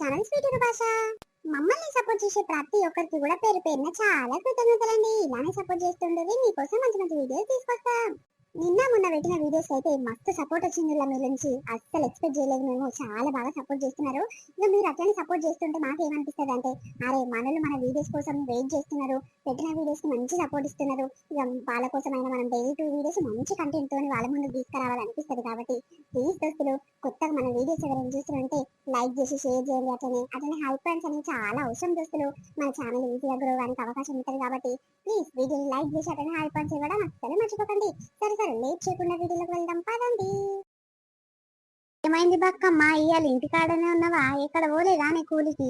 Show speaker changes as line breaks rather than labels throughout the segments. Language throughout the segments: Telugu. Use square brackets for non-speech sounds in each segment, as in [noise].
ఛానల్ స్వీట్ భాష. మమ్మల్ని సపోర్ట్ చేసే ప్రతి ఒక్కరికి కూడా పేరు పేరున చాలా కృతజ్ఞతలండి. ఇలానే సపోర్ట్ చేస్తుండేది మీకోసం మంచి మంచి వీడియోస్ తీసుకొస్తాం. నిన్న మొన్న పెట్టిన వీడియోస్ అయితే మస్తు సపోర్ట్ వచ్చింది ఇలా మీ నుంచి. అస్సలు ఎక్స్పెక్ట్ చేయలేదు మేము. చాలా బాగా సపోర్ట్ చేస్తున్నారు. ఇక మీరు అట్లనే సపోర్ట్ చేస్తుంటే మాకు ఏమనిపిస్తుంది అంటే అరే మనలు మన వీడియోస్ కోసం వెయిట్ చేస్తున్నారు. పెట్టిన వీడియోస్ మంచి సపోర్ట్ ఇస్తున్నారు. ఇక వాళ్ళ కోసం అయినా మనం డైలీ టూ వీడియోస్ మంచి కంటెంట్ తోని వాళ్ళ ముందు తీసుకురావాలనిపిస్తుంది కాబట్టి ప్లీజ్ దోస్తులు కొత్తగా మన వీడియోస్ ఎవరైనా చూస్తుంటే లైక్ చేసి షేర్ చేయండి అట్లనే. అట్లనే హెల్ప్ పాయింట్స్ అనేవి చాలా అవసరం దోస్తులు. మన ఛానల్ ఈజీగా గ్రో అవ్వడానికి అవకాశం ఉంటుంది కాబట్టి ప్లీజ్ వీడియోని లైక్ చేసి అట్లనే హెల్ప్ పాయింట్స్ ఇవ్వడం అస్సలు మర్చిపోకండి. సరే సరే లేట్ చేయకుండా వీడియోలోకి వెళ్దాం పదండి. ఏమైంది బక్కమ్మ? ఇవాళ ఇంటికాడనే ఉన్నావా? ఎక్కడ పోలేదా నీ కూలికి?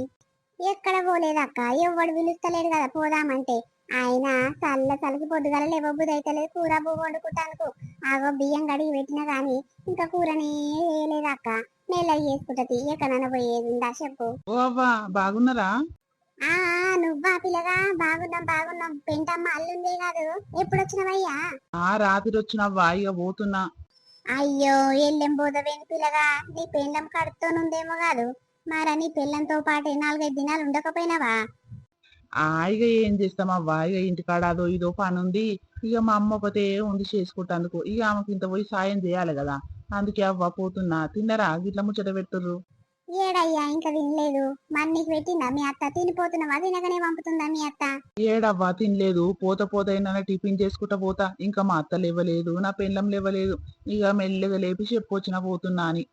ఎక్కడ పోలేదక్క ఎవడు పిలుస్తలేడు కదా పోదామంటే. ఆయన చల్ల చలికి పొద్దుగల లేవబుద్ధి అయితే లేదు కూర బువ్వ వండుకుంటానుకు. ఆగో బియ్యం కడిగి పెట్టినా గాని ఇంకా కూరనే వేయలేదక్క నెల చేసుకుంటది ఎక్కడైనా పోయేది ఉందా చెప్పు.
బాగున్నారా?
ఆ నువ్వా పిల్లగా? బాగున్నాం బాగున్నాం. పెంటమ్మ అల్లుందే కాదు. ఎప్పుడు వచ్చినవయ్యా
ఆ రాత్రి వచ్చినవ్వా ఇక పోతున్నా.
అయ్యో ఎల్లెం పోదవేని పిల్లగా? నీ పెళ్ళం కడుతోనుందేమో కాదు. మరి నీ పెళ్ళంతో పాటు నాలుగైదు దినాలు ఉండకపోయినావా?
ఇక ఏం చేస్తామవ్వా? ఇక ఇంటికాడ అదో ఇదో పని ఉంది ఇక మా అమ్మ ఒకటే ఉంది చేసుకుంటాందుకు. ఇక ఆమెకి ఇంత పోయి సాయం చేయాలి కదా. అందుకే అవ్వ పోతున్నా. తిన్నరా? గిట్ల ముచ్చట పెట్టుర్రు.
ఏడయ్యా ఇంకా వినలేదు. మరి నీకు పెట్టిందా? మీ అత్త తినిపోతున్నావా? తినగానే పంపుతుందా మీ అత్త?
ఏడవ్వా తినలేదు. పోత పోత అయినా టిఫిన్ చేసుకుంటా పోతా. ఇంకా మా అత్త లేవలేదు నా పెళ్ళం లేవలేదు. ఇక మెల్లగా లేపి చెప్పొచ్చిన పోతున్నా అని.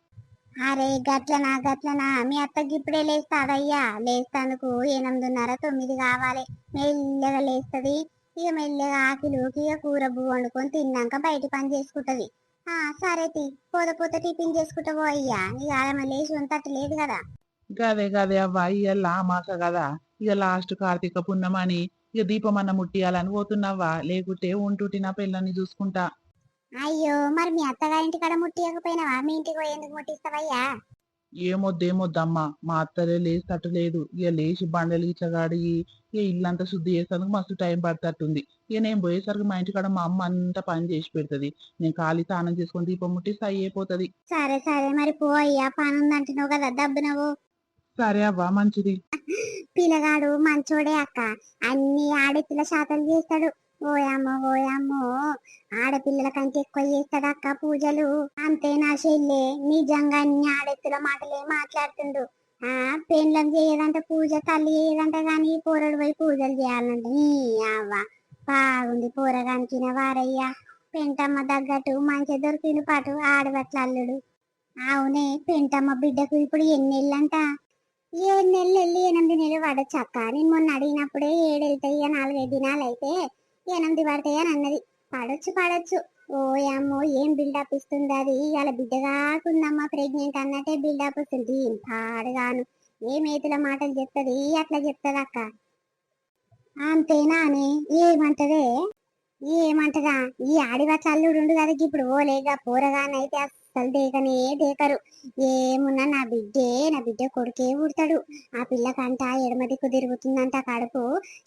అరే గట్లనా గట్లనా? మీ అత్తకి ఇప్పుడే లేస్తాదయ్యా లేస్తాందుకు ఎనిమిదిన్నర తొమ్మిది కావాలి. మెల్లగా లేస్తది. ఇక మెల్లగా ఆకిలోకి ఇక కూర బువ్వ వండుకొని తిన్నాక బయట పని చేసుకుంటది. సరే తి. పోత పోత టిఫిన్ చేసుకుంటావో అయ్యా. ఇక ఆమె లేచి వంతట్టు లేదు కదా.
గదే గదే అవ్వ ఇక మాస కదా. ఇక లాస్ట్ కార్తీక పున్నమని ఇక దీపం అన్న ముట్టియాలని పోతున్నావా లేకుంటే ఉంటుటి నా పిల్లని చూసుకుంటా.
అయ్యో మరి మీ అత్తగారింటి కాడ ముట్టియకపోయినావా? మీ ఇంటికి పోయి ఎందుకు ముట్టిస్తావయ్యా?
ఏమొద్దేమొద్దమ్మా మా అత్తలే లేస్తట్టు లేదు ఇక లేచి బండలు కడిగి ఇక ఇల్లంతా శుద్ధి చేసేందుకు మస్తు టైం పడుతట్టుంది. ఇక నేను పోయేసరికి మా ఇంటికాడ మా అమ్మ అంతా పని చేసి పెడుతుంది. నేను ఖాళీ స్నానం చేసుకొని దీపం ముట్టిస్తే అయిపోతుంది.
సరే సరే మరి పో అయ్యా పని ఉందంటున్నావు కదా దబ్బునవు
సరే అవ్వా మంచిది.
పిల్లగాడు మంచోడే అక్క. అన్ని ఆడపిల్ల శాతం చేస్తాడు. ఓయమ్మో ఓయమ్మో ఆడపిల్లల కంటే ఎక్కువ చేస్తాడు అక్క పూజలు. అంతే నా చెల్లె నిజంగా అన్ని ఆడెత్తుల మాటలే మాట్లాడుతుండు. ఆ పెండ్లం చేయదంట పూజ తల్లి చేయదంట గాని పోరడు పోయి పూజలు చేయాలంట. నీ అవ్వ. బాగుంది పోరగానికి వారయ్యా పెంటమ్మ తగ్గట్టు మంచి దొరికిన పాటు ఆడబట్ల అల్లుడు అవునే పెంటమ్మ బిడ్డకు ఇప్పుడు ఎన్ని నెలలంట ఏడు నెలలు వెళ్ళి ఎనిమిది నెలలు పడచ్చు అక్క. నేను మొన్న అడిగినప్పుడే ఏడు వెళ్తాయి నాలుగైదు దినాలు అయితే ఎనిమిది పడతాయి అని అన్నది. పడొచ్చు పడొచ్చు. ఓ అమ్మో ఏం బిల్డప్ ఇస్తుంది అది? ఇవాళ బిడ్డ కాకుందమ్మా ప్రెగ్నెంట్ అన్నట్టే బిల్డప్ వస్తుంది పాడుగాను. ఏ మేతుల మాటలు చెప్తుంది? అట్లా చెప్తుంది అక్క అంతేనా అని? ఏమంటదే? ఏమంటదా? ఈ ఆడివట్ల అల్లుడు ఉండు కదా ఇప్పుడు ఓలేగా పోరగానైతే అస్సలు దేకనే దేకరు. ఏమున్నా నా బిడ్డే నా బిడ్డ కొడుకే పుడతాడు. ఆ పిల్లకంట ఎడమ దిక్కు తిరుగుతుందంట కడుపు.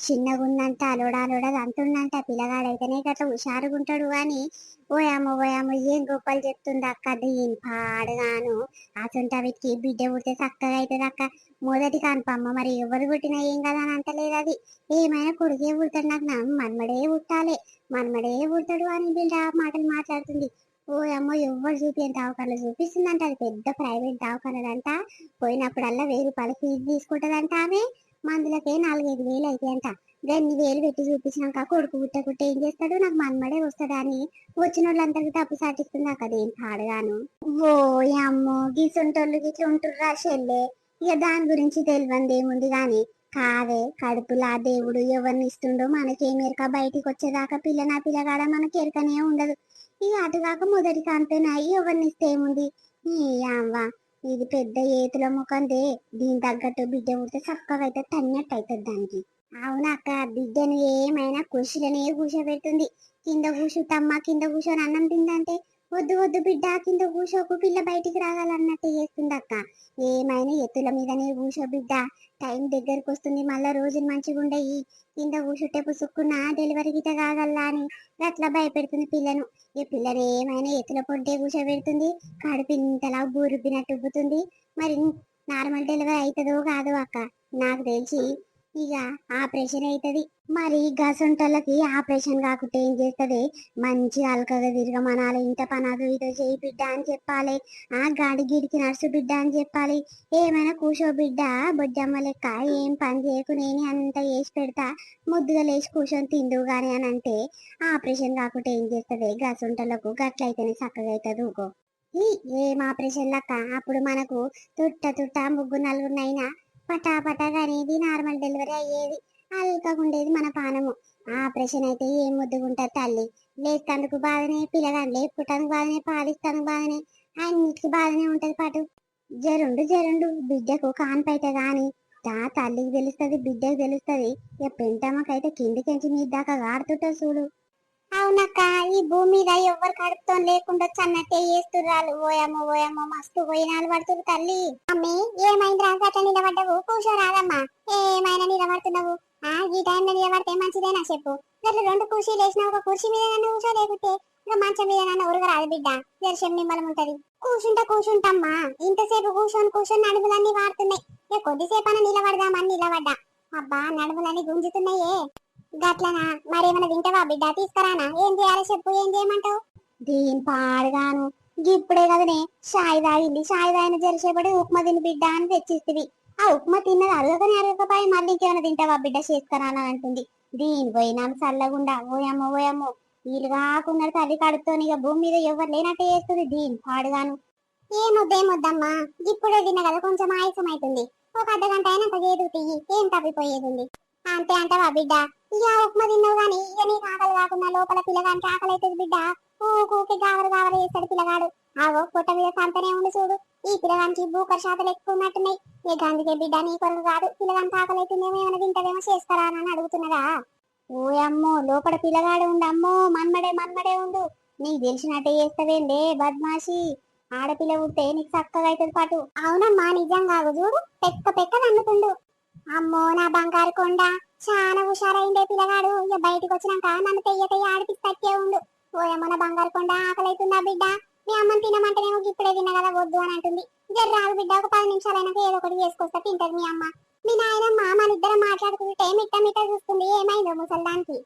చిన్నగుందంట అలోడాలోడా అలోడ అంటుందంట. పిల్లగాడైతేనే గట్ల హుషారుగుంటాడు అని. ఓయామో ఓయామో ఏం గొప్పలు చెప్తుంది అక్క దీని పాడుగాను. అసంట వీటికి బిడ్డ పుడితే చక్కగా అవుతుంది అక్క మొదటి కాన్పమ్మ మరి ఎవరు పుట్టినా ఏం కదా అని అంటలేదు అది. ఏమైనా కొడుకే పుడతాడు నాకు నా మనమడే పుట్టాలి. మనమడే పుడతాడు అని బిడ్డ మాటలు మాట్లాడుతుంది. ఓ అమ్మో ఎవరు చూపించే దావకాలు చూపిస్తుందంట. అది పెద్ద ప్రైవేట్ దవాఖానదంట పోయినప్పుడల్లా వెయ్యి రూపాయలు ఫీజు తీసుకుంటదంట ఆమె. మందులకే నాలుగైదు వేలు అవుతాయంట రెండు వేలు పెట్టి చూపించినాక కొడుకు పుట్టకుంటే ఏం చేస్తాడు? నాకు మనమడే వస్తాడా అని వచ్చిన వాళ్ళందరికీ తప్పు సాటిస్తుంది. నాకు అదేం పాడగాను. ఓ అమ్మో గీసుంటోళ్ళు గిట్ల ఉంటుర్రా చెల్లే ఇక దాని గురించి తెలియంది ఏముంది గాని కాదే కడుపులా దేవుడు ఎవరిని ఇస్తుండో మనకేమెరక బయటికి వచ్చేదాకా పిల్ల నా పిల్లగాడ మనకి ఎరకనే ఉండదు. ఇక అటుగాక మొదటి కాంతేనా ఎవరిని ఇస్తే ఏముంది? ఈ అవ్వ ఇది పెద్ద ఏతుల ముఖందే దీని తగ్గట్టు బిడ్డ ఉంటే చక్కగా అయితే తన్నట్టు అవుతుంది దానికి. అవునక్క బిడ్డను ఏమైనా కుషిలనే కూర్చోబెడుతుంది కింద కూర్చుంటమ్మా కింద కూర్చొని అన్నం తిందంటే వద్దు వద్దు బిడ్డ కింద కూర్చోకు పిల్ల బయటికి రాగాలన్నట్టు చేస్తుంది అక్క. ఏమైనా ఎత్తుల మీదనే కూర్చో బిడ్డ. టైం దగ్గరకు వస్తుంది మళ్ళా రోజులు మంచిగా ఉండయి. కింద కూర్చుంటే పుసుక్కున్న డెలివరీ గిట కాగల్లా అని అట్లా భయపెడుతుంది పిల్లను. ఈ పిల్లని ఏమైనా ఎత్తుల పొంటే కూర్చోబెడుతుంది కడుపు ఇంతలా బూరుబ్బినట్టు ఉబ్బుతుంది. మరి నార్మల్ డెలివరీ అవుతుందో కాదు అక్క. నాకు తెలిసి ఇక ఆపరేషన్ అవుతుంది మరి గసంటోళ్ళకి ఆపరేషన్ కాకుంటే ఏం చేస్తుంది? మంచి అలకగా తిరగమనాలి ఇంత పనాదు ఇదో చేయి బిడ్డ అని చెప్పాలి ఆ గాడి గిడికి నడుసు బిడ్డ అని చెప్పాలి ఏమైనా కూర్చో బిడ్డ బొడ్డమ్మ లెక్క ఏం పని చేయకు నేను అంత వేసి పెడతా ముద్దుగా లేచి కూర్చొని తిండు గాని అని అంటే ఆపరేషన్ కాకుంటే ఏం చేస్తుంది? గసంటోళ్ళకు గట్లయితేనే చక్కగా అవుతుంది ఊకో. ఏం ఆపరేషన్ లక్క? అప్పుడు మనకు తుట్ట తుట్ట ముగ్గురు నలుగురినైనా నైనా పటాగా అనేది నార్మల్ డెలివరీ అయ్యేది. అల్కగా మన పానము. ఆపరేషన్ అయితే ఏం ముద్దుగుంటది తల్లి? లేstanదుకు బాధనే పిల్లగాని లేపుటానికి బాధనే పాలిస్తానికి బాధనే అన్నిటికి బాధనే ఉంటది పాటు. జరుండు జరుండు బిడ్డకు కాన్పైతే గాని. దా తల్లికి తెలుస్తుంది బిడ్డకు తెలుస్తుంది. ఇక పెంటమ్మకైతే కిందికెంచి మీ దాకా గాడుతుంటది చూడు. అవునక్క ఈ భూమి మీద ఎవరు కడుపుతో లేకుండా చన్నట్టే చేస్తుర్రాలు ఓయమ్మ ఓయమ్మ మస్తు పోయినాలు పడుతుంది తల్లి. అమ్మి ఏమైంది రా అట్లా నిలబడ్డవు కూర్చోరాదమ్మా ఏమైనా నిలబడుతున్నావు? ఆ ఈ టైంలో నిలబడితే మంచిదేనా చెప్పు. గట్ల రెండు కుర్చీలు వేసిన ఒక కుర్చీ మీద నన్ను కూర్చోలేకుంటే ఇంకా మంచం మీద నన్ను ఉరగరాదు బిడ్డ. దర్శనం నిమ్మలం ఉంటది. కూర్చుంటా కూర్చుంటమ్మా. ఇంతసేపు కూర్చొని కూర్చొని నడుములన్నీ వాడుతున్నాయి. ఇక కొద్దిసేపు అన్న నిలబడదామని నిలబడ్డా. అబ్బా నడుములన్నీ గుంజుతున్నాయే. గట్లనా? మరేమైనా తింటావా బిడ్డ? తీసుకురానా? ఏం చేయాలో చెప్పు ఏం చేయమంటావు? దీని పాడుగాను. ఇప్పుడే కదనే షాయి తాగింది. షాయి తాగిన జరిసేపటి ఉప్మా తిని బిడ్డ అని తెచ్చిస్తుంది ఆ ఉప్మా తిన్నది అరగకని అరగకపోయి మళ్ళీ ఇంకేమైనా తింటావా బిడ్డ? చేసుకురానా అంటుంది. దీని పోయినాం చల్లగుండా. ఓయమ్మ ఓయమ్మో. వీలు కాకుండా తల్లి కడుపుతోని ఇక భూమి మీద ఎవరు లేనట్టే చేస్తుంది దీని పాడుగాను. ఏమొద్దేమొద్దమ్మా ఇప్పుడే తిన్న కదా కొంచెం ఆయాసం అవుతుంది ఒక అర్ధ గంట అయినాక ఏదో తీయి ఏం తప్పిపోయేది అంతే అంటావా బిడ్డ? ఇక ఉప్మా తిన్నావు కానీ ఇక నీకు ఆకలి కాకుండా లోపల పిల్లగానికి ఆకలి అవుతుంది బిడ్డ. ఊకూకి గావర గావర చేస్తాడు పిల్లగాడు. ఆగో పొట్ట మీద సంతనే ఉండి చూడు. ఈ పిల్లగానికి భూకర శాతలు ఎక్కువ ఉన్నట్టున్నాయి. ఇక అందుకే బిడ్డ నీ కొరకు కాదు. పిల్లగానికి ఆకలి అవుతుందేమో ఏమైనా తింటదేమో చేస్తారా అని అడుగుతున్నదా? ఓ అమ్మో లోపల పిల్లగాడు ఉండు అమ్మో. మన్మడే మన్మడే ఉండు. నీకు తెలిసినట్టే చేస్తావేందే బద్మాషి. ఆడపిల్ల ఉంటే నీకు చక్కగా అవుతుంది పాటు. అవునమ్మా నిజం కాదు. చూడు పెక్క పెక్క నన్నుతుండు అమ్మో నా బంగారు కొండ. చాలా హుషారైందే పిల్లగాడు. ఇక బయటికి వచ్చినాక నన్ను తెయ్య తెయ్య ఆడిపిస్తట్టే ఉండు. ఓయమ్మ నా బంగారు కొండ ఆకలైతుందా బిడ్డ? మీ అమ్మని తినమంటేనేమో ఇప్పుడే తిన్న కదా వద్దు అని అంటుంది. జర్రాదు బిడ్డ ఒక పది నిమిషాలైనాక ఏదో ఒకటి చేసుకొస్తా తింటది మీ అమ్మ. మీ నాయనమ్మ మన ఇద్దరం మాట్లాడుకుంటే మిట్ట మిట్ట చూస్తుంది. ఏమైందో ముసల్దానికి?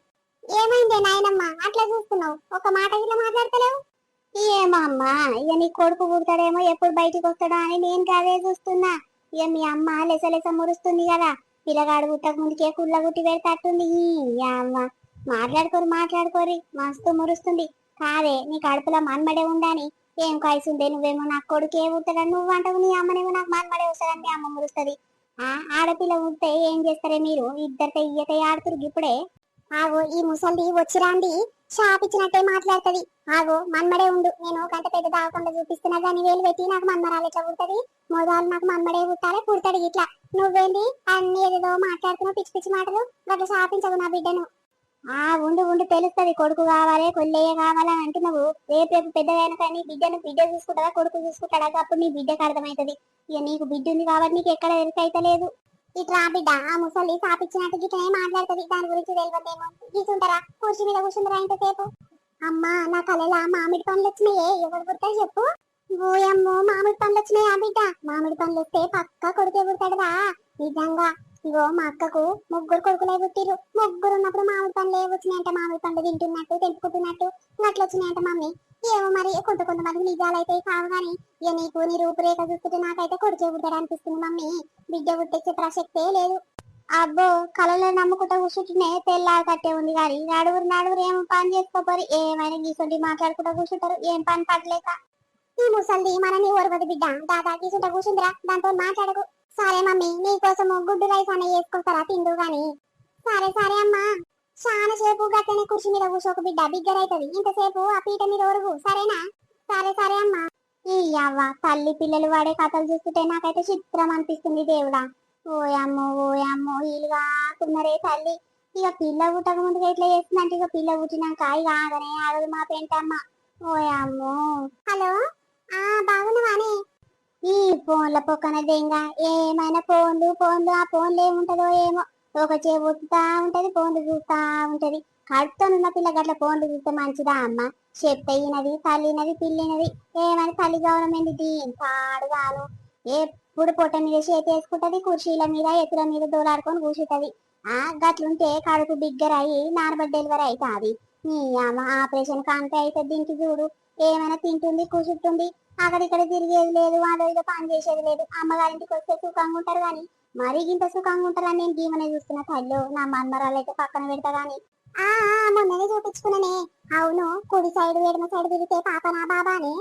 ఏమైందే నాయనమ్మ? అట్లా చూస్తున్నావు. ఒక మాట ఇట్లా మాట్లాడతలేవు? ఏమమ్మా అమ్మా ఇక నీ కొడుకు పుడతాడేమో ఎప్పుడు బయటికి వస్తాడో అని నేను కాదే చూస్తున్నా. ఇక మీ అమ్మ లెసలెస మురుస్తుంది కదా. పిల్లగాడు పుట్టక ముందుకే కుళ్ళ గుట్టి పెడతట్టుంది. అమ్మ మాట్లాడుకోరు మాట్లాడుకోరి. మస్తు మురుస్తుంది. కాదే నీ కడుపులో మన్మడే ఉండని. ఏం కాయసుందే నువ్వేమో నాకు కొడుకు ఏ నువ్వు అంటావు నీ అమ్మనేమో నాకు మన్మడే వస్తాడని మీ అమ్మ మురుస్తుంది. ఆ ఆడపిల్ల ఉంటే ఏం చేస్తారే మీరు? ఇద్దరితో ఇయ్యతే ఆడుతురు. ఇప్పుడే ఆగో ఈ ముసల్ది వచ్చిరాంది. షాపిచ్చినట్టే మాట్లాడుతుంది. ఆగో మన్మడే ఉండు. నేను గంట పెద్ద దాగకుండా చూపిస్తున్నా దాన్ని వేలు పెట్టి నాకు మన్మరాలు ఎట్లా పుడుతుంది? మోదాలు నాకు మన్మడే పుట్టాలి పుడతాడు ఇట్లా. నువ్వేంది? అన్ని ఏదో మాట్లాడుతున్నావు పిచ్చి పిచ్చి మాటలు. గట్ల షాపించవు నా బిడ్డను. ఆ ఉండు ఉండు తెలుస్తది. కొడుకు కావాలి కొల్లయ్య కావాలని అంటున్నావు. రేపు రేపు పెద్దగైన కానీ బిడ్డను బిడ్డ చూసుకుంటారా కొడుకు చూసుకుంటాడా? అప్పుడు నీ బిడ్డకు అర్థమవుతుంది. ఇక నీకు బిడ్డ ఉంది కాబట్టి నీకు ఎక్కడ ఎరుకైతలేదు ఇట్లా బిడ్డ ఆ ముసలి సాపిచ్చినట్టు గిట్లనే మాట్లాడుతుంది. దాని గురించి తెలియదేమో గీసుంటారా కుర్చీ మీద కూర్చుంటారా ఇంతసేపు? అమ్మా నా కళలా మామిడి పండ్లు వచ్చినాయే? ఎవరు గుర్తా చెప్పు. ఓయమ్మో మామిడి పండ్లు వచ్చినాయా బిడ్డ? మామిడి పండ్లు వస్తే పక్క కొడుకే పుడతాడురా. నిజంగా. ఇగో మా అక్కకు ముగ్గురు కొడుకులే పుట్టిరు ముగ్గురు ఉన్నప్పుడు మామిడి పండ్లు ఏ వచ్చినాయంట మామిడి పండ్లు తింటున్నట్టు తెంపుకుంటున్నట్టు. అట్లా వచ్చినాయంట మమ్మీ. ఏమో మరి కొంత కొంతమంది నిజాలైతే కావు గాని ఇక నీకు నీ రూపురేఖ చూస్తుంటే నాకైతే కొడుకే పుట్టాడు అనిపిస్తుంది మమ్మీ. బిడ్డ పుట్టించే ప్రసక్తే లేదు. అబ్బో కళలో నమ్ముకుంటా కూర్చుంటేనే తెల్లారి కట్టే ఉంది కానీ నడువురు నడువురు ఏం పని చేసుకోపోరు ఏమైనా గీసుంటి మాట్లాడుకుంటా కూర్చుంటారు ఏం పని పడలేక ఈ ముసల్ది మనని ఓరవది బిడ్డ. దాదా గీసుంటా కూర్చుందిరా దాంతో మాట్లాడకు. సరే మమ్మీ నీ కోసం గుడ్డు రైస్ అనే వేసుకొస్తారా తిందు గాని? సరే సరే అమ్మా. చాలా సేపు గట్లనే కుర్చీ మీద కూర్చోక బిడ్డ బిగ్గరైతది ఇంతసేపు ఆ పీట మీద ఒరుగు సరేనా? సరే సరే అమ్మా. ఈ అవ్వ తల్లి పిల్లలు వాడే కథలు చూస్తుంటే నాకైతే చిత్రం అనిపిస్తుంది దేవుడా. ఓయమ్మో ఓయమ్మో వీళ్ళు కాకున్నారే తల్లి. ఇక పిల్ల పుట్టక ముందుగా ఇట్లా చేస్తుందంటే ఇక పిల్ల పుట్టినాక ఇక ఆగనే ఆగదు మా పెంటమ్మ. ఓయమ్మో హలో? ఆ బాగున్నావానే ఈ ఫోన్ల పొక్కన దెంగ ఏమైనా ఫోన్లు ఫోన్లు ఆ ఫోన్లు ఏముంటదో ఏమో. ఒక చేపు ఒత్తుతా ఉంటది ఫోన్లు చూస్తా ఉంటది. కడుపుతో ఉన్న పిల్ల గట్ల ఫోన్లు చూస్తే మంచిదా అమ్మ? చెప్తయినది తల్లినది పిల్లినది ఏమని తల్లి గౌరవం ఏంది దీని పాడుగాను ఎప్పుడు పొట్ట మీద చేతి వేసుకుంటది కుర్చీల మీద ఎత్తుల మీద దోలాడుకొని కూర్చుంటది. ఆ గట్లుంటే కడుపు బిగ్గర్ అయ్యి నార్మల్ డెలివరీ అవుతుంది నీ అమ్మ ఆపరేషన్ కాంతే అయితే దీనికి చూడు. ఏమైనా తింటుంది కూర్చుంటుంది అక్కడిక్కడ తిరిగేది లేదు అదో ఇదో పని చేసేది లేదు. అమ్మగారింటికి వస్తే సుఖంగా ఉంటారు కానీ మరీ ఇంత సుఖంగా ఉంటారని నేను గీమనే చూస్తున్నా తల్లు. నా మన్మరాలు అయితే పక్కన పెడతా గాని ఆ మొన్ననే చూపించుకున్నానే. అవును కుడి సైడ్ ఎడమ సైడ్ తిరిగితే పాప నా బాబానే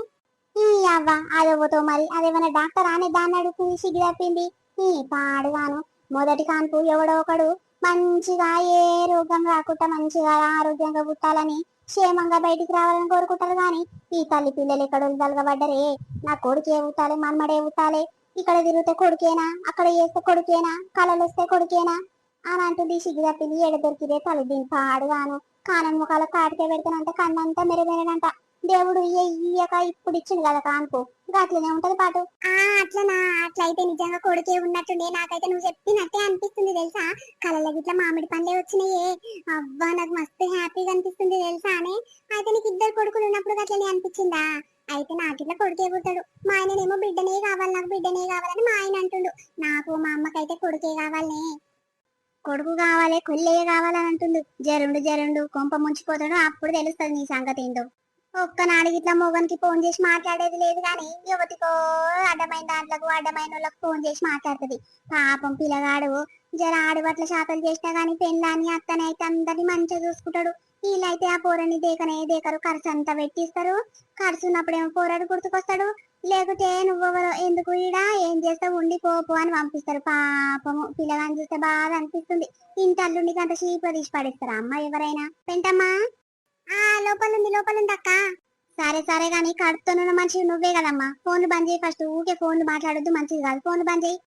ఈ అవ్వ అదవ్వతో మరి? అదేమైనా డాక్టర్ అనే దాన్ని అడుగు సిగ్గు తప్పింది? ఈ పాడుగాను మొదటి కాన్పు ఎవడో ఒకడు. మంచిగా ఏ రోగం రాకుండా మంచిగా ఆరోగ్యంగా పుట్టాలని క్షేమంగా బయటికి రావాలని కోరుకుంటారు గాని ఈ తల్లి పిల్లలు ఎక్కడ తలగబడ్డరే నా కొడుకే ఊతాలే మన్మడే ఊతాలే ఇక్కడ తిరిగితే కొడుకేనా? అక్కడ చేస్తే కొడుకేనా? కళలు వస్తే కొడుకేనా? అని అంటుంది సిగ్గు తప్పింది ఎడ దొరికిదే తల దీని పాడుగాను కానం ముఖాల కాటికే పెడతానంటే కన్నంతా మెరమెరడంట దేవుడు ఇయ్యక ఇప్పుడు ఇచ్చింది కదా కానుకో. ఇంకా అట్లనే ఉంటది పాటు. ఆ అట్లనా? అట్లయితే నిజంగా కొడుకే ఉన్నట్టుండే. నాకైతే నువ్వు చెప్పినట్టే అనిపిస్తుంది తెలుసా? కళ్ళ గిట్ల మామిడి పండ్లే వచ్చినాయే. అవ్వా నాకు మస్తు హ్యాపీగా అనిపిస్తుంది తెలుసా అని అయితే నీకు ఇద్దరు కొడుకులు ఉన్నప్పుడు అట్లనే అనిపించిందా? అయితే నాకు ఇట్లా కొడుకే పుట్టాడు మా ఆయననేమో బిడ్డనే కావాలి నాకు బిడ్డనే కావాలని మా ఆయన అంటుండు. నాకు మా అమ్మకైతే కొడుకే కావాలనే కొడుకు కావాలి కొల్లే కావాలని అంటుండు. జరుండు జరుండు కొంప ముంచిపోతాడు అప్పుడు తెలుస్తుంది నీ సంగతి ఒక్క ఒక్కనాడు ఇట్లా మొగనికి ఫోన్ చేసి మాట్లాడేది లేదు కానీ యువతికో అడ్డమైన దాంట్లకు అడ్డమైన వాళ్ళకి ఫోన్ చేసి మాట్లాడుతుంది. పాపం పిల్లగాడు జర ఆడబట్ల శాతలు చేసినా కానీ పెళ్ళాన్ని అత్తనైతే అందరిని మంచిగా చూసుకుంటాడు. వీళ్ళైతే ఆ పోరని దేకనే దేకరు ఖర్చు అంతా పెట్టిస్తారు. ఖర్చు ఉన్నప్పుడేమో పోరాడు గుర్తుకొస్తాడు. లేకుంటే నువ్వెవరో ఎందుకు ఈడ? ఏం చేస్తావు? ఉండి పోపు అని పంపిస్తారు. పాపము. పిల్లగాని చూస్తే బాధ అనిపిస్తుంది. ఇంటి అల్లుండి అంత చీపుగా తీసి పడేస్తారా. అమ్మ ఎవరైనా? పెంటమ్మా? ఆ లోపలుంది లోపలుంది అక్క. సరే సరే గాని కడుపుతోనున్న మనిషి నువ్వే కదమ్మా. ఫోన్లు బంద్ చేయి ఫస్ట్. ఊకే ఫోన్లు మాట్లాడొద్దు. మంచిది కాదు. ఫోన్లు బంద్ చేయి.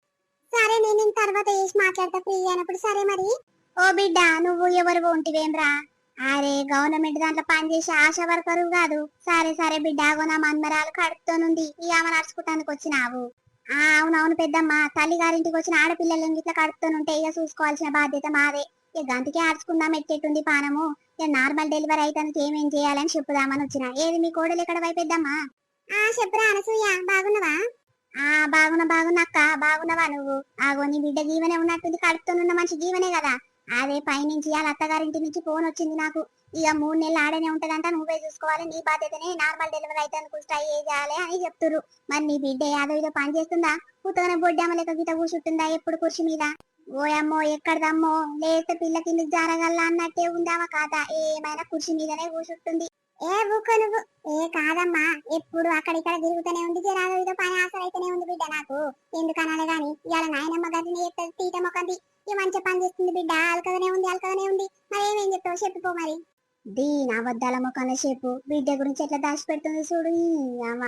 సరే నేను తర్వాత చేసి మాట్లాడతా. ఫ్రీ అయినప్పుడు. సరే మరి. ఓ బిడ్డ నువ్వు ఎవరు ఉంటివేమ్రా అరే గవర్నమెంట్ దాంట్లో పనిచేసే ఆశా వర్కరు కాదు. సరే సరే బిడ్డ నా మన్మరాలు కడుపుతోనుంది. ఈ ఆమె నడుచుకుంటానికి వచ్చినావు. ఆ అవునవును పెద్దమ్మ. తల్లి గారింటికి వచ్చిన ఆడపిల్లలు ఇట్లా కడుపుతోనుంటే ఇక చూసుకోవాల్సిన బాధ్యత మాదే. ఇక గంతకే ఆడుచుకుందాం ఎట్టేటుంది పానము. ఇక నార్మల్ డెలివరీ అయితే ఏమేం చేయాలని చెప్పుదామని వచ్చిన. ఏది మీ కోడలు ఎక్కడ వైపెద్దమ్మా ఆ చెప్పురా అనసూయ. బాగున్నావా? ఆ బాగున్నా బాగున్నా అక్క. బాగున్నావా నువ్వు? ఆగో నీ బిడ్డ జీవనే ఉన్నట్టుంది. కడుపుతోనున్న మనిషి జీవనే కదా. అదే పైనుంచి వాళ్ళ అత్తగారింటి నుంచి ఫోన్ వచ్చింది నాకు. ఇక మూడు నెలలు ఆడనే ఉంటదంట నువ్వే చూసుకోవాలి నీ బాధ్యతనే నార్మల్ డెలివరీ అయితే అనుకు ట్రై చేయాలి అని చెప్తురు మరి నీ బిడ్డ యాదో ఇదో పని చేస్తుందా? పుత్తగానే బొడ్డమ్మ లేక గీత కూర్చుంటుందా ఎప్పుడు కుర్చీ మీద? ఓయమ్మో ఎక్కడదమ్మో లేస్తే పిల్ల కింద జారగల్లా అన్నట్టే ఉందామా కాద? ఏమైనా కుర్చీ మీదనే కూర్చుంటుంది. ఏ ఊకో నువ్వు? ఏ కాదమ్మా ఎప్పుడు అక్కడిక్కడ తిరుగుతూనే ఉంది జరాదో ఇదో పని ఆసర అయితేనే ఉంది బిడ్డ నాకు. ఎందుకనాలి గాని ఇవాళ నాయనమ్మ గారిని చెప్తుంది తీట మొక్కంది మంచి పని చేస్తుంది బిడ్డ అలకగానే ఉంది అలకగానే ఉంది. మరి ఏమేం చెప్తావు? చెప్పిపో మరి. దీని అబద్ధాల మొక్కన చెప్పు. బిడ్డ గురించి ఎట్లా దాచిపెడుతుంది చూడు అమ్మ.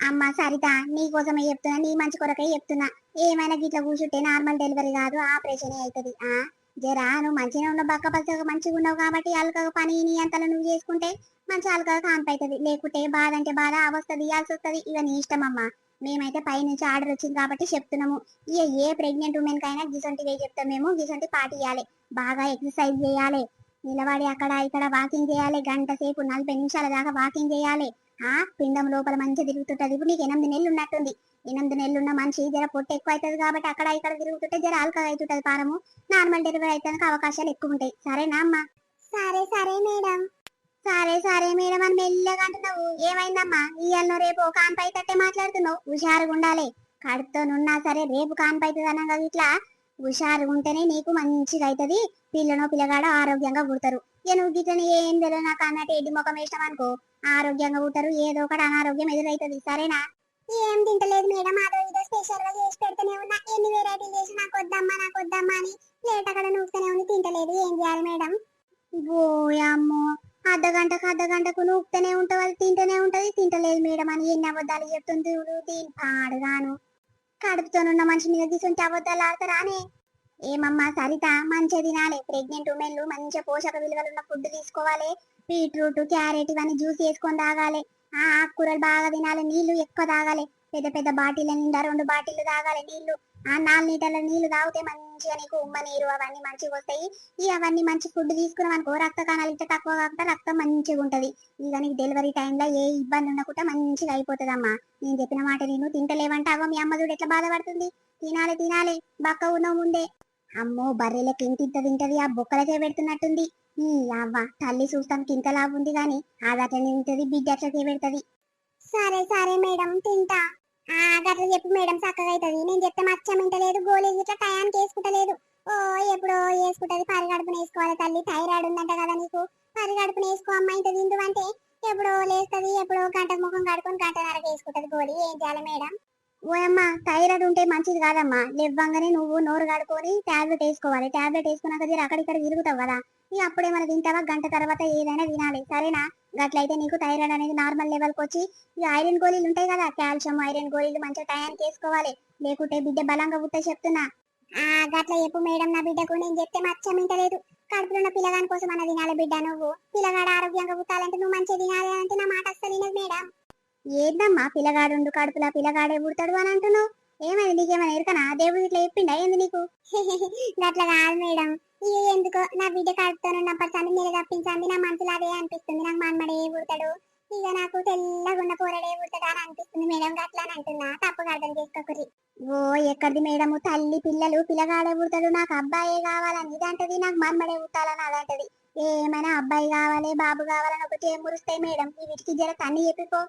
అమ్మ సరిత నీ కోసమే చెప్తున్నా నీ మంచి కొరకే చెప్తున్నా. ఏమైనా గిట్ల కూర్చుంటే నార్మల్ డెలివరీ కాదు ఆపరేషన్ అవుతుంది. ఆ జరా నువ్వు మంచిగా ఉన్న బక్క పచ్చగా మంచిగా ఉన్నావు కాబట్టి అలకగా పని నీ అంతలో నువ్వు చేసుకుంటే మంచి అలకగా కాన్పైతుంది లేకుంటే బాధ అంటే బాధ అవస్థ తీయాల్సి వస్తుంది ఇక నీ ఇష్టం అమ్మా. మేమైతే పై నుంచి ఆర్డర్ వచ్చింది కాబట్టి చెప్తున్నాము. ఇక ఏ ప్రెగ్నెంట్ ఉమెన్ కైనా గిసొంటివే చెప్తాం మేము. గిసొంటి పాటియాలి బాగా ఎక్సర్సైజ్ చేయాలి. నిలబడి అక్కడ ఇక్కడ వాకింగ్ చేయాలి. గంట సేపు నలభై నిమిషాల దాకా వాకింగ్ చేయాలి. ఆ పిండం లోపల మంచిగా తిరుగుతుంటది. ఇప్పుడు నీకు ఎనిమిది నెలలు ఉన్నట్టుంది. ఎనిమిది నెలలు ఉన్న మనిషి జర పొట్ట ఎక్కువ అవుతుంది కాబట్టి అక్కడ ఇక్కడ తిరుగుతుంటే జర ఆల్కగా అవుతుంటది పారము. నార్మల్ డెలివరీ అయితే అవకాశాలు ఎక్కువ ఉంటాయి సరేనా అమ్మా? సరే సరే మేడం. సరే సరే మేడం అని మెల్లగా అంటున్నావు. ఏమైందమ్మా? ఇయ్యాలను రేపు కాన్పై తట్టే మాట్లాడుతున్నావు. హుషారుగా ఉండాలి. కడుతోనున్నా సరే రేపు కాన్పైతుంది అనగా ఇట్లా. హుషారుగా ఉంటేనే నీకు మంచిగా అవుతుంది పిల్లనో పిల్లగాడో ఆరోగ్యంగా పుడతారు. ఇక నువ్వు గిట్లని ఏం తెలియదు నాకు అన్నట్టు ఎడ్డి ముఖం వేసినాం అనుకో. ఆరోగ్యంగా పుట్టారు ఏదో ఒకటి అనారోగ్యం ఎదురవుతుంది సరేనా? ఏం తింటలేదు మేడం. అదో ఇదో స్పెషల్గా చేసి పెడుతూనే ఉన్నా. ఎన్ని వెరైటీలు చేసి నాకు వద్దమ్మా నాకు వద్దమ్మా అని ప్లేట్ అక్కడ నూకుతూనే ఉంది. తింటలేదు. ఏం చేయాలి మేడం? ఓయమ్మో అర్ధ గంటకు అర్ధ గంటకు నూపుతూనే ఉంటావు అది తింటూనే ఉంటది తింటలేదు మేడం అని ఎన్ని అబద్ధాలు చెప్తుంది దీని పాడుగాను. కడుపుతోనున్న మనిషి మీద తీసుకుంటే అబద్ధాలు ఆడతారానే ఏమమ్మా సరిత మంచిగా తినాలి. ప్రెగ్నెంట్ ఉమెన్లు మంచిగా పోషక విలువలు ఉన్న ఫుడ్ తీసుకోవాలి. బీట్రూట్ క్యారెట్ ఇవన్నీ జ్యూస్ వేసుకొని తాగాలి. ఆ ఆకుకూరలు బాగా తినాలి నీళ్ళు ఎక్కువ తాగాలి. పెద్ద పెద్ద బాటిల్ నిండా రెండు బాటిల్ తాగాలి నీళ్ళు ఆ నాలుగు లీటర్ల నీళ్ళు తాగితే మంచిగా నీకు ఉమ్మ నీరు అవన్నీ మంచిగా వస్తాయి. ఈ అవన్నీ మంచి ఫుడ్ తీసుకున్నాం అనుకో రక్త కణాలు ఇంత తక్కువ కాకుండా రక్తం మంచిగా ఉంటది. ఇక నీకు డెలివరీ టైంలో ఏ ఇబ్బంది ఉండకుండా మంచిగా అయిపోతుందమ్మా. నేను చెప్పిన మాట నేను తింటలేవంటే అవ్వ మీ అమ్మ చూడు ఎట్లా బాధపడుతుంది. తినాలి తినాలి. బక్క ఉన్న ముందే. అమ్మో బర్రెలకి ఇంత ఇంత తింటది. ఆ బొక్కలకే పెడుతున్నట్టుంది. ఈ అవ్వ తల్లి చూస్తానికి ఇంత లాభ ఉంది కానీ అది అట్లనే తింటది బిడ్డ అట్లకే పెడుతుంది. సరే సరే మేడం తింటా. గట్ల చెప్పు మేడం చక్కగా అవుతుంది నేను చెప్తే మచ్చం ఇంటలేదు గోళీలు ఇట్లా టయానికి వేసుకుంటలేదు. ఓ ఎప్పుడో వేసుకుంటది పరిగడుపున వేసుకోవాలి తల్లి థైరాయిడ్ ఉందంట కదా నీకు. పరిగడుపున వేసుకో అమ్మ ఇంత తిందు అంటే ఎప్పుడో లేస్తుంది ఎప్పుడో గంట ముఖం కడుకొని గంట నరకు వేసుకుంటది గోళీ. ఏం చేయాలి మేడం? ఓయమ్మ థైరాయిడ్ ఉంటే మంచిది కాదమ్మా. లేవ్వంగానే నువ్వు నోరు కడుకొని టాబ్లెట్ వేసుకోవాలి. టాబ్లెట్ వేసుకున్నాక అక్కడిక్కడ తిరుగుతావు కదా. ఇక అప్పుడేమైనా తింటావా? గంట తర్వాత ఏదైనా తినాలి. సరేనా? గట్లయితే నీకు థైరాయిడ్ అనేది నార్మల్ లెవెల్కి వచ్చి ఈ ఐరన్ గోళీలు ఉంటాయి కదా? కాల్షియం ఐరన్ గోళీలు మంచిగా టయానికి వేసుకోవాలి. లేకుంటే బిడ్డ బలంగా పుట్టే చెప్తున్నా. ఆ గట్ల చెప్పు మేడం నా బిడ్డకు. నేను చెప్తే మచ్చం వింటలేదు. కడుపులో ఉన్న పిల్లగాని కోసం అన్న తినాలి బిడ్డ నువ్వు. పిల్లగాడు ఆరోగ్యంగా పుట్టాలంటే నువ్వు మంచిగా తినాలి అంటే నా మాట అస్సలు వినదు మేడం. ఏందమ్మా? పిల్లగాడుండు కడుపులో పిల్లగాడే పుడతాడు అని అంటున్నావు. ఏమైంది? నీకేమైనా ఎరుకనా? దేవుడు ఇట్లా చెప్పిండా? ఏంది నీకు? [laughs] గట్ల కాదు మేడం. ఇక ఎందుకో? నా బిడ్డ కడుపుతోనున్నప్పటి సంది మీరు తప్పించండి నా మనసులో అదే అనిపిస్తుంది. నాకు మనమడే పుడతాడు. ఇక నాకు తెల్లగా ఉన్న పోరడే పుడతాడు అని అనిపిస్తుంది. మేడం గట్లా అని అంటున్నా తప్పుగా అర్థం చేసుకోకరి ఓ ఎక్కడిది మేడము? తల్లి పిల్లలు పిల్లగాడే పుడతాడు. నాకు అబ్బాయే కావాలని ఇదంటది. నాకు మనమడే పుట్టాలని అదంటది. ఏమైనా అబ్బాయి కావాలి బాబు కావాలని ఒకటి ఏం మురుస్తాయి మేడం ఈ వీటికి జర తన్ని చెప్పిపో.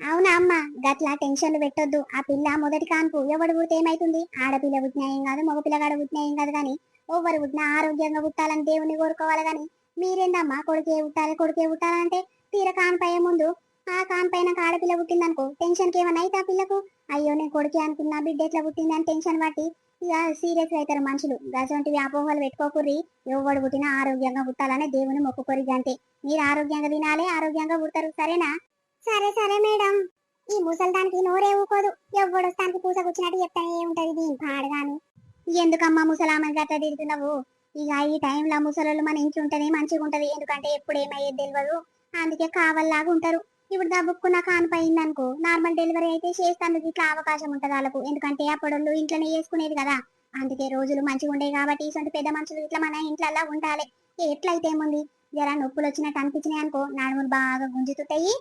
అవునా అమ్మ? గట్లా టెన్షన్లు పెట్టొద్దు. ఆ పిల్ల మొదటి కాన్పు. ఎవడు పుడితే ఏమైతుంది? ఆడపిల్ల పుట్టినా ఏం కాదు మగ పిల్లగాడు పుట్టినా ఏం కాదు కానీ ఎవరు పుట్టినా ఆరోగ్యంగా పుట్టాలని దేవుని కోరుకోవాలి కానీ మీరేందమ్మా కొడుకే పుట్టాలి కొడుకే పుట్టాలంటే తీర కాన్పయ్యే ముందు ఆ కాన్పైన ఆడపిల్ల పుట్టిందనుకో టెన్షన్ ఏమైనా అయితే ఆ పిల్లకు? అయ్యో నేను కొడుకే అనుకున్నా బిడ్డ ఎట్లా పుట్టిందని టెన్షన్ పట్టి ఇక సీరియస్ అవుతారు మనుషులు. గసంటివి అపోహలు పెట్టుకోకుర్రి ఎవడు పుట్టినా ఆరోగ్యంగా పుట్టాలనే దేవుని మొక్కుకోరి అంతే. మీరు ఆరోగ్యంగా తినాలి ఆరోగ్యంగా పుడతారు సరేనా? సరే సరే మేడం. ఈ ముసల్దానికి నోరే ఊకోదు. ఎవ్వడొస్తానికి పూస కూర్చున్నట్టు చెప్తానే ఉంటది దీని పాడగాను ఎందుకమ్మా ముసలామని గట్ట తిడుతున్నావు? ఇక ఈ టైంలో ముసలోళ్ళు మన ఇంట్లో ఉంటేనే మంచిగా ఉంటది. ఎందుకంటే ఎప్పుడు ఏమయ్యేది తెలియదు అందుకే కావల్లాగా ఉంటారు. ఇప్పుడు దాబుక్కు నాకు అనిపోయింది అనుకో నార్మల్ డెలివరీ అయితే చేస్తానికి ఇట్లా అవకాశం ఉంటది వాళ్ళకు. ఎందుకంటే అప్పుడు ఇంట్లోనే చేసుకునేది కదా. అందుకే రోజులు మంచిగా ఉండేవి కాబట్టి ఇటువంటి పెద్ద మనుషులు ఇట్లా మన ఇంట్లో ఉండాలి. ఎట్లయితే ఏముంది? జర నొప్పులు వచ్చినట్టు అనిపించినాయి అనుకో నడుములు బాగా గుంజుతుంటాయి.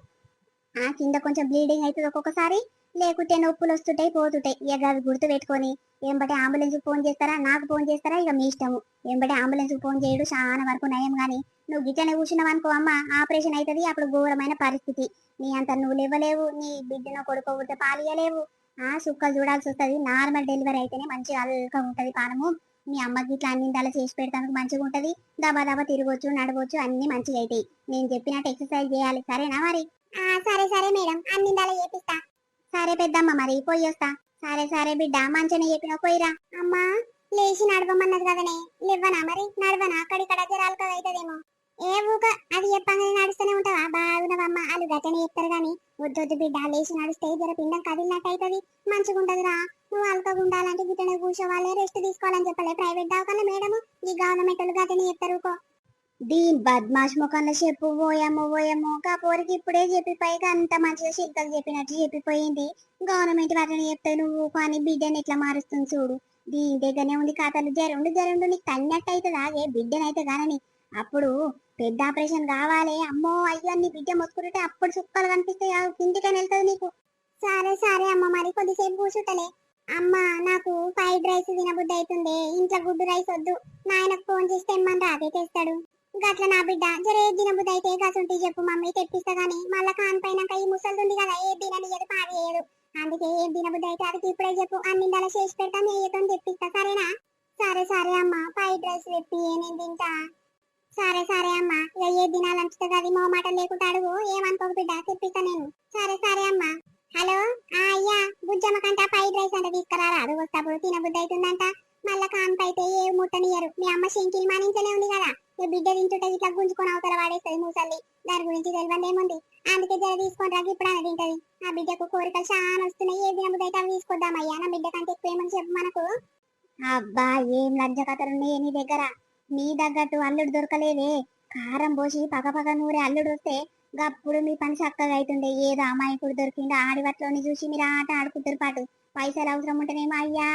ఆ కింద కొంచెం బ్లీడింగ్ అవుతుంది ఒక్కొక్కసారి. లేకుంటే నొప్పులు వస్తుంటాయి పోతుంటాయి. ఇక అవి గుర్తు పెట్టుకొని ఏంబటి అంబులెన్స్ ఫోన్ చేస్తారా? నాకు ఫోన్ చేస్తారా? ఇక మీ ఇష్టము. ఏంబటి అంబులెన్స్ ఫోన్ చేయడు చాలా వరకు నయం గాని. నువ్వు గిట్లనే కూర్చున్నావు అనుకో అమ్మ ఆపరేషన్ అవుతుంది అప్పుడు ఘోరమైన పరిస్థితి. నీ అంత నువ్వు లేవలేవు నీ బిడ్డను కొడుకోబోతే పాలియలేవు ఆ సుక్కలు చూడాల్సి వస్తుంది. నార్మల్ డెలివరీ అయితేనే మంచిగా అల్కా ఉంటది పానము. మీ అమ్మకి ఇట్లా అన్ని ఇందాల చేసి పెడతానికి మంచిగా ఉంటది. దబా దబా తిరగొచ్చు నడవచ్చు అన్ని మంచిగా అవుతాయి నేను చెప్పినట్టు ఎక్సర్సైజ్ చేయాలి. సరేనా మరి? సరే సరే మేడం. అన్ని ఇందాల చేపిస్తా. సరే పెద్దమ్మ మరి పోయి వస్తా. సరే సరే బిడ్డ మంచిగా చెప్పిన పోయిరా. అమ్మా లేచి నడవమన్నది కదనే. లేవనా మరి? నడవనా? అక్కడిక్కడ జరాలు కదా అవుతుందేమో ఏ ఊక? అది చెప్పగానే నడుస్తూనే ఉంటావా? బాగున్నావమ్మ. వాళ్ళు గట్టనే చెప్తారు గాని వద్దొద్దు బిడ్డ. లేచి నడిస్తే జర పిండం కదిలినట్టు అవుతుంది. మంచిగా ఉంటదిరా. నువ్వు అల్కగా ఉండాలంటే గిట్టనే కూర్చోవాలి రెస్ట్ తీసుకోవాలని చెప్పలే. ప్రైవేట్ దవాఖాన మేడము ఈ గవర్నమెంట్ వాళ్ళు గట్టనే చెప్తారు ఊకో. దీని బద్మాష్ ముఖంలో చెప్పు పోయామో పోయామో కాపోరికి ఇప్పుడే చెప్పి పైగా అంత మంచిగా శిల్కలు చెప్పినట్టు చెప్పిపోయింది. గవర్నమెంట్ వాటిని చెప్తే నువ్వు కానీ బిడ్డని ఎట్లా మారుస్తుంది చూడు. దీని దగ్గరనే ఉంది ఖాతాలు జరుండు జరుండు. నీకు తన్నట్టు అవుతుంది ఆగే బిడ్డనైతే కానని అప్పుడు పెద్ద ఆపరేషన్ కావాలి. అమ్మో అయ్యో బిడ్డ మొత్తుకుంటే అప్పుడు చుక్కలు కనిపిస్తాయి. అవి కిందికని వెళ్తుంది నీకు. సరే సరే అమ్మ మరి కొద్దిసేపు కూర్చుంటలే. అమ్మ నాకు ఫ్రైడ్ రైస్ తినబుద్ధి అవుతుంది. ఇంట్లో గుడ్డు రైస్ వద్దు. నాయనకు ఫోన్ చేస్తే ఇమ్మని అదే తెస్తాడు గట్ల నా బిడ్డ జర ఏ దినబుద్ధి అయితే గసుంటి చెప్పు మమ్మీ తెప్పిస్తా గానీ మళ్ళా కానిపోయినాక ఈ ముసలిది కదా ఏ దిననియదు పాడు చేయదు. అందుకే ఏ దినబుద్ధి అయితే అది ఇప్పుడే చెప్పు అన్ని నెల చేసి పెడతా నెయ్యతో తెప్పిస్తా సరేనా? సరే సరే అమ్మా పై రైస్ తెప్పి నేను తింటా. సరే సరే అమ్మా ఇక ఏ దినాలంటే అది మో మాట లేకుండా అడుగు ఏమనుకోక బిడ్డ తెప్పిస్తా నేను. సరే సరే అమ్మా. హలో? ఆ అయ్యా బుజ్జమ్మ కంట ఫ్రైడ్ రైస్ అంటే తీసుకురా అది వస్తాప్పుడు తినబుద్ధి అవుతుందంట మళ్ళా కాన్పైతే ఏ ముట్టనియరు మీ అమ్మ శంకిల్ మానించలే ఉంది కదా. ఈ బిడ్డ తింటుంటే ఇట్లా గుంజుకొని అవతల వాడేస్తుంది మూసల్లి దాని గురించి తెలియదు ఏముంది? అందుకే జర తీసుకొని రాకి ఇప్పుడు అని తింటది ఆ బిడ్డకు కోరికలు చాలా వస్తున్నాయి. ఏ దినబుద్ధి అయితే అవి తీసుకొద్దామయ్యా నా బిడ్డ కంటే ఎక్కువ ఏమని చెప్పు మనకు. అబ్బా ఏం లజ్జ కథలు ఉన్నాయి నీ దగ్గర? నీ తగ్గట్టు అల్లుడు దొరకలేదే. కారం పోసి పక్క పక్క నూరే అల్లుడు వస్తే గప్పుడు మీ పని చక్కగా అవుతుండే ఏదో అమాయకుడు దొరికిందో ఆడివట్లోని చూసి మీరు ఆట ఆడుకుంటారు పాటు. పైసలు అవసరం ఉంటేనేమో అయ్యా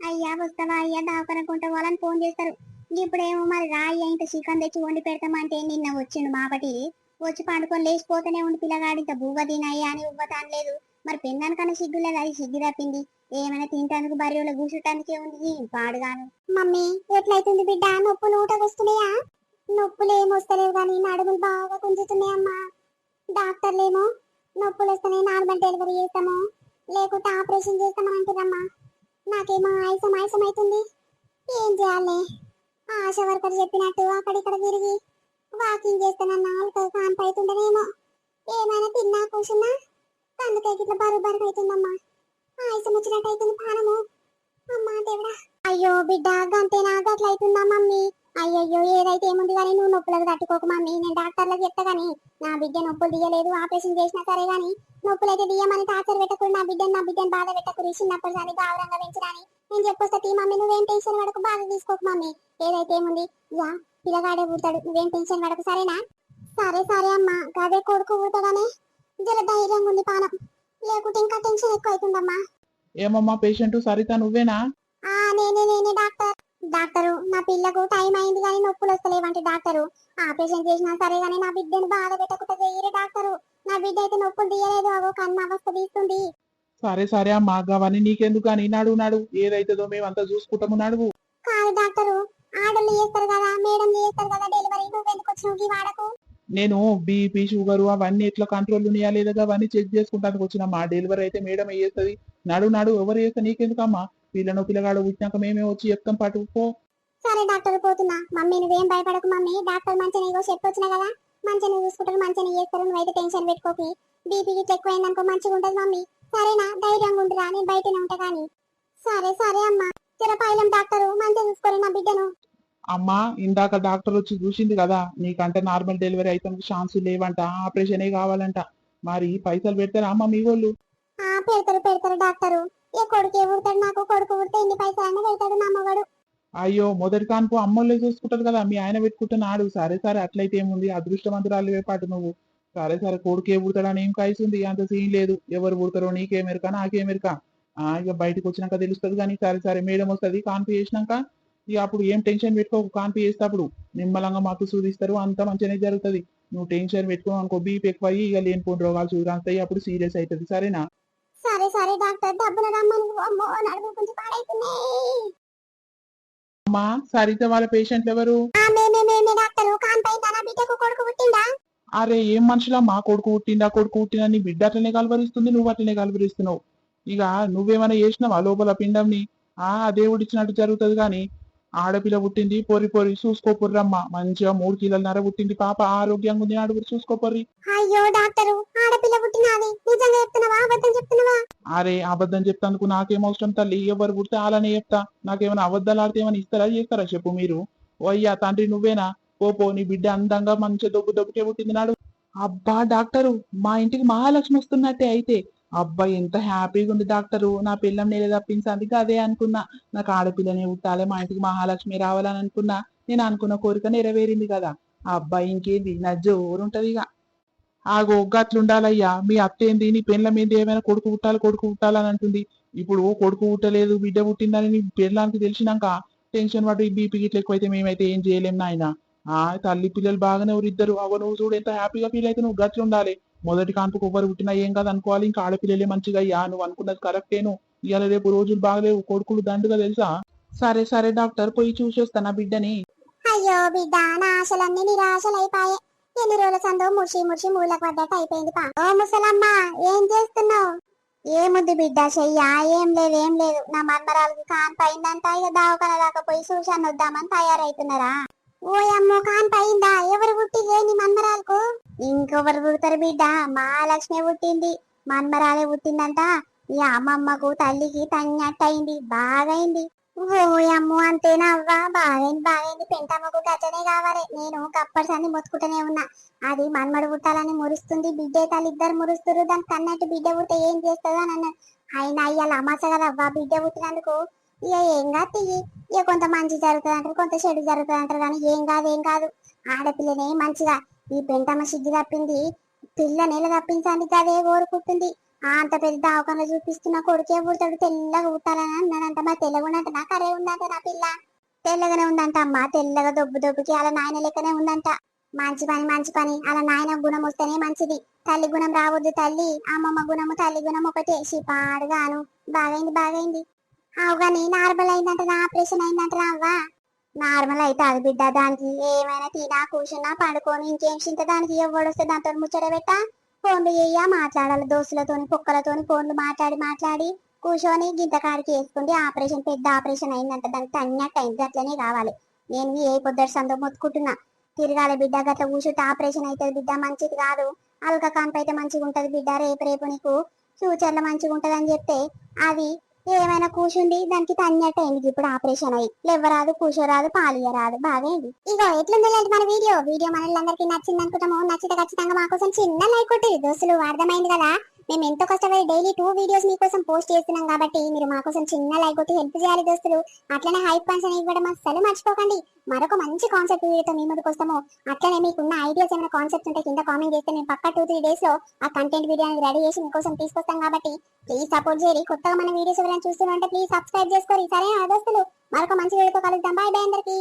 అయ్యా వస్తావా అయ్యా? దావకనుకుంటా వాళ్ళని ఫోన్ చేస్తారు. ఇప్పుడేమో మరి రాయి ఇంత చికెన్ తెచ్చి వండి పెడతామంటే నిన్న వచ్చిండు మాపటి. వచ్చి పండుకొని లేచిపోతూనే ఉండి పిల్లగాడి ఇంత బువ్వ తినయ్యా అని ఉవ్వతాను లేదు మరి పెన్నానికన్నా సిగ్గు లేదు అది సిగ్గు తప్పింది. ఏమైనా తింటానికి బర్రెలో కూర్చోటానికే ఉంది పాడుగాను. మమ్మీ ఎట్లయితుంది బిడ్డ? నొప్పులు ఊటకొస్తున్నాయా నొప్పులు ఏమొస్తలేవు కానీ నడుములు బాగా గుంజుతున్నాయమ్మా డాక్టర్లేమో నొప్పులు వస్తున్నాయి నార్మల్ డెలివరీ చేస్తాము. లేకుంటే ఆపరేషన్ చేస్తామని అంటారమ్మా నాకేమో ఆయాసం ఆయాసం అవుతుంది ఏం చేయాలి? ఆశ వర్కర్ చెప్పినట్టు అక్కడిక్కడ తిరిగి వాకింగ్ చేస్తానన్న వాళ్ళకి కాన్పు అవుతుండేనేమో ఏమైనా తిన్నా కూర్చున్నా అందుకే ఇట్లా బరువు బరువు అవుతుందమ్మా ఆయుసం వచ్చినట్టు అవుతుంది ప్రాణము అమ్మా దేవుడా. అయ్యో బిడ్డ గంతేనా గట్ల అవుతుందా మమ్మీ? అయ్యయ్యో ఏదైతే ఏముంది కానీ నువ్వు నొప్పులకు తట్టుకోకు మమ్మీ. నేను డాక్టర్లకు చెప్తా కానీ నా బిడ్డ నొప్పులు తీయలేదు ఆపరేషన్ చేసినా సరే కానీ నొప్పులు అయితే తీయమని టార్చర్ పెట్టకుండా నా బిడ్డను నా బిడ్డను బాధ పెట్టకు. చిన్నప్పుడు దాన్ని గౌరవంగా పెంచడానికి నేను చెప్పొస్తా తీ మమ్మీ నువ్వేం టెన్షన్ పడకు బాధ తీసుకోకు మమ్మీ. ఏదైతే ఏముంది? యా పిల్లగాడే పుడతాడు నువ్వేం టెన్షన్ పడకు సరేనా? సరే సరే అమ్మా గదే కొడుకు పుడతాడనే జర ధైర్యంగా ఉంది పానం. లేకుంటే ఇంకా టెన్షన్ ఎక్కువ అవుతుందమ్మా
ఏమమ్మా పేషెంట్ సరిత నువ్వేనా?
ఆ నేనే నేనే డాక్టర్. డాక్టరు నా పిల్లకు టైం అయింది కానీ నొప్పులు వస్తలేవంటే డాక్టరు. ఆపరేషన్ చేసినా సరే కానీ నా బిడ్డను బాధ పెట్టకుండా చెయ్యరు డాక్టరు. నా బిడ్డ అయితే నొప్పులు తీయలేదు అగో కన్ను అవస్థ తీస్తుంది.
సరే సరే అమ్మా గవని నీకెందుకు కానీ నాడు నాడు. ఏదైతుందో మేమంతా చూసుకుంటాము నడువు.
కాదు డాక్టరు ఆడళ్ళు చేస్తారు కదా మేడం చేస్తారు కదా డెలివరీ. వచ్చినావు వాడకు?
నేను బీపీ షుగర్ అవన్నీ ఎట్లా కంట్రోల్ ఉన్నాయా లేదా అవన్నీ చెక్ చేసుకుంటానికి వచ్చినమ్మా డెలివరీ అయితే మేడం చేస్తుంది. నడు నడు ఎవరు చేస్తే నీకెందుకమ్మా పిల్లను పిల్లగాడు పుట్టినాక మేమే వచ్చి చెప్తాం పట్టు పో.
సరే డాక్టర్ పోతున్నా. మమ్మీ నువ్వేం భయపడకు మమ్మీ. డాక్టర్ మంచిగా నీకో చెప్పొచ్చినా కదా మంచిగా చూసుకుంటారు మంచిగా చేస్తారు. నువ్వైతే టెన్షన్ పెట్టుకోకి. బీపీ గిట్ల ఎక్కువైందనుకో మంచిగా ఉంటది మమ్మీ. సరేనా ధైర్యంగా ఉంటురా నేను బయటనే ఉంటా కానీ. సరే సరే అమ్మా. చిరపాయలం డాక్టరు మంచిగా చూసుకోరు నా బిడ్డను.
అమ్మా ఇందాక డాక్టర్ వచ్చి చూసింది కదా నీకంటే నార్మల్ డెలివరీ అయితే ఛాన్స్ లేవంట ఆపరేషనే కావాలంట. మరి పైసలు పెడతారా అమ్మ మీ వాళ్ళు.
ఆ పెడతారు పెడతారు డాక్టరు. ఏ కొడుకు పుడతాడు నాకు? కొడుకు పుడితే ఎన్ని పైసలు అన్న పెడతాడు నా మగడు.
అయ్యో మొదటి కాన్పు అమ్మోళ్ళే చూసుకుంటారు కదా మీ ఆయన పెట్టుకుంటున్నాడు. సరే సరే అట్లయితే ఏముంది? అదృష్టవంతురాలు పాటు నువ్వు. సరే సరే కొడుకే పుడతాడని ఏం కాయిస్తుంది? అంత సీన్ లేదు. ఎవరు పుడతారో నీకేమెరక నాకేమెరక ఆ ఇక బయటకు వచ్చినాక తెలుస్తుంది కానీ సరే సరే మేడం వస్తుంది కాన్పు చేసినాక ఇక అప్పుడు ఏం టెన్షన్ పెట్టుకోకు కాన్పు చేసేటప్పుడు నిమ్మలంగా మాకు చూదిస్తారు అంత మంచిగానే జరుగుతుంది. నువ్వు టెన్షన్ పెట్టుకున్నావు అనుకో బీపీ ఎక్కువ అయ్యి ఇక లేనిపోయిన రోగాలు చూడాస్తాయి అప్పుడు సీరియస్ అవుతుంది సరేనా?
సరే సరే డాక్టర్ డబ్బులు రమ్మని కొంచెం పాడైతున్నాయి
అమ్మా సరిత వాళ్ళ పేషెంట్లు ఎవరు? అరే ఏం మనుషులా? మా కొడుకు పుట్టిందా కొడుకు పుట్టిందా నీ బిడ్డ అట్లనే కలవరిస్తుంది నువ్వు అట్లనే కలవరిస్తున్నావు. ఇక నువ్వేమైనా చేసినావా లోపల పిండంని? ఆ దేవుడు ఇచ్చినట్టు జరుగుతుంది కానీ ఆడపిల్ల పుట్టింది పొరి పొరి చూసుకోపోర్రమ్మ మంచిగా మూడు కిలోన్నర పుట్టింది పాప ఆరోగ్యంగా ఉంది ఆడుగురు చూసుకోపోర్రి
అయ్యో డాక్టరు ఆడపిల్ల పుట్టినది నిజంగా చెప్తున్నావా? అబద్ధం చెప్తున్నావా?
అరే అబద్ధం చెప్తాందుకు నాకేం అవసరం తల్లి? ఎవరు పుడితే అలానే చెప్తా. నాకేమైనా అబద్ధాలు ఆడితే ఏమైనా ఇస్తారా చేస్తారా చెప్పు మీరు? ఓ అయ్యా తండ్రి నువ్వేనా? పో పో నీ బిడ్డ అందంగా మంచిగా దొబ్బు దొబ్బుకే పుట్టింది నాడు. అబ్బా డాక్టరు మా ఇంటికి మహాలక్ష్మి వస్తున్నట్టే అయితే. అబ్బా ఎంత హ్యాపీగా ఉంది డాక్టరు. నా పిల్లం నేనే తప్పించాలి అదే అనుకున్నా. నాకు ఆడపిల్లనే పుట్టాలి మా ఇంటికి మహాలక్ష్మి రావాలని అనుకున్నా. నేను అనుకున్న కోరిక నెరవేరింది కదా. అబ్బా అబ్బాయి ఇంకేంది? నా జోరుంటది ఇక. ఆగో గట్లుండాలయ్యా మీ అత్త ఏంది? నీ పెళ్ళ మీద ఏమైనా కొడుకు పుట్టాలి కొడుకు పుట్టాలని అంటుంది. ఇప్పుడు కొడుకు పుట్టలేదు బిడ్డ పుట్టిందని నీ పెళ్ళానికి తెలిసినాక టెన్షన్ పడు బీపీ గిట్ల ఎక్కువైతే మేమైతే ఏం చేయలేం నాయనా. ఆ తల్లి పిల్లలు బాగానే ఎవరిద్దరు అవ నువ్వు చూడు ఎంత హ్యాపీగా ఫీల్ అయితే నువ్వు గట్లు ఉండాలి. మొదటి కాన్పుకు ఎవరు పుట్టినా ఏం కాదు అనుకోవాలి. ఇంకా ఆడపిల్లలే మంచిగా అయ్యా. నువ్వు అనుకున్నది కరెక్టేను ఇవాళ రేపు రోజులు బాగలేవు. కొడుకులు దండుగా తెలుసా? సరే సరే డాక్టర్. పోయి చూసేస్తా నా బిడ్డని.
అయ్యో బిడ్డ నా ఆశలన్నీ నిరాశలైపోయాయి. ఎన్ని రోజుల సందో ముషి ముషి మూలకు పడ్డట్టు అయిపోయింది పా. ఓ ముసలమ్మ ఏం చేస్తున్నావు? ఏముంది బిడ్డ చెయ్యా. ఏం లేదు ఏం లేదు. నా మన్మరాలకి కాన్ పైందంట ఇక దావకన దాకా పోయి చూశాను వద్దామని తయారైతున్నారా? ఓ అమ్మో కాన్ పైందా ఎవరు పుట్టిదే నీ మన్మరాలకు? ఇంకెవరు పుడతారు బిడ్డ. మహాలక్ష్మి పుట్టింది. మన్మరాలే పుట్టిందంట. ఈ అమ్మమ్మకు తల్లికి తన్నట్టయింది. బాగైంది. ఓ అమ్మో అంతేనా అవ్వా? బాగైంది బాగైంది. పెంటమ్మకు గచ్చనే కావాలి. నేను కప్పటి సన్ని మొత్తుకుంటూనే ఉన్నా. అది మన్మడు పుట్టాలని మురుస్తుంది. బిడ్డే తల్లి ఇద్దరు మురుస్తురు దాని కన్నట్టు బిడ్డ పుట్టే ఏం చేస్తుందో అని అన్నాడు. అయినా ఇవాళ అమాస కదా అవ్వా? బిడ్డ పుట్టినందుకు ఇక ఏం కాదు తియ్యి ఇక కొంత మంచి జరుగుతుంది అంటారు కొంత చెడు జరుగుతుంది అంటారు కానీ ఏం కాదు ఏం కాదు. ఆడపిల్లనే మంచిగా. ఈ పెంటమ్మ సిగ్గు తప్పింది పిల్ల నెల తప్పించండి అదే కోరుకుంటుంది. అంత పెద్ద దవాఖానలో చూపిస్తున్న కొడుకే పుడతాడు తెల్లగా పుట్టాలని అన్నాడంట. మా తెల్లగా ఉన్నంట నా కరే ఉందంట నా పిల్ల. తెల్లగానే ఉందంట అమ్మ. తెల్లగా దొబ్బు దొబ్బుకి అలా నాయన లెక్కనే ఉందంట. మంచి పని మంచి పని. అలా నాయన గుణం వస్తేనే మంచిది. తల్లి గుణం రావద్దు తల్లి. అమ్మమ్మ గుణము తల్లి గుణం ఒకటే. పాడుగాను. బాగైంది బాగైంది. అవు నార్మల్ అయిందంటారా ఆపరేషన్ అయిందంటారా అవ్వా? నార్మల్ అయితే అది బిడ్డ దానికి ఏమైనా తినా కూర్చున్నా పడుకొని ఇంకేం చింత దానికి ఎవడొస్తే దాంతో ముచ్చట పెట్ట? ఫోన్లు చెయ్యా మాట్లాడాలి దోస్తులతోని కుక్కలతోని ఫోన్లు మాట్లాడి మాట్లాడి కూర్చొని గింత కాడికి వేసుకుంటే ఆపరేషన్ పెద్ద ఆపరేషన్ అయిందంట. దానికి తన్నట్టు అయింది అట్లనే కావాలి. నేను ఏ పొద్దుడు సందో మొత్తుకుంటున్నా. తిరగాలి బిడ్డ గట్ల కూర్చుంటే ఆపరేషన్ అవుతుంది బిడ్డ మంచిది కాదు. అల్క కాన్పు అయితే మంచిగా ఉంటుంది బిడ్డ రేపు రేపు నీకు ఫ్యూచర్లో మంచిగా ఉంటుంది అని చెప్తే అది ఏమైనా కూర్చుంది దానికి తన్నట్టు అయింది. ఇప్పుడు ఆపరేషన్ అయ్యి. లేవరాదు కూర్చోరాదు పాలియరాదు బాగైంది. ఇగో ఎట్లుంది మన వీడియో? వీడియో మనల్ని నచ్చింది అనుకుంటాము నచ్చితే ఖచ్చితంగా మాకోసం చిన్న లైక్ కొట్టి. దోస్తులు అర్థమైంది కదా? మేము ఎంతో కష్టపడి డైలీ టూ వీడియోస్ మీకోసం పోస్ట్ చేస్తున్నాం కాబట్టి మీరు మా కోసం చిన్న లైక్ కొట్టి హెల్ప్ చేయాలి దోస్తులు. అట్లనే హైప్ కాన్సన్ ఇవ్వడం అసలు మర్చిపోకండి. మరొక మంచి కాన్సెప్ట్ వీడియోతో మీ ముందుకు వస్తాము. అట్లనే మీకున్న ఐడియాస్ ఏమైనా కాన్సెప్ట్స్ ఉంటే కింద కామెంట్ చేస్తే మేము పక్క టూ త్రీ డేస్లో ఆ కంటెంట్ వీడియో అనేది రెడీ చేసి మీకోసం తీసుకొస్తాం కాబట్టి ప్లీజ్ సపోర్ట్ చేయండి. కొత్తగా మన వీడియోస్ ఎవరైనా చూస్తున్నారంటే ప్లీజ్ సబ్స్క్రైబ్ చేసుకోండి. సరే దోస్తులు? మరొక మంచి వీడియోతో కలుద్దాం. బాయ్ బాయ్ అందరికీ.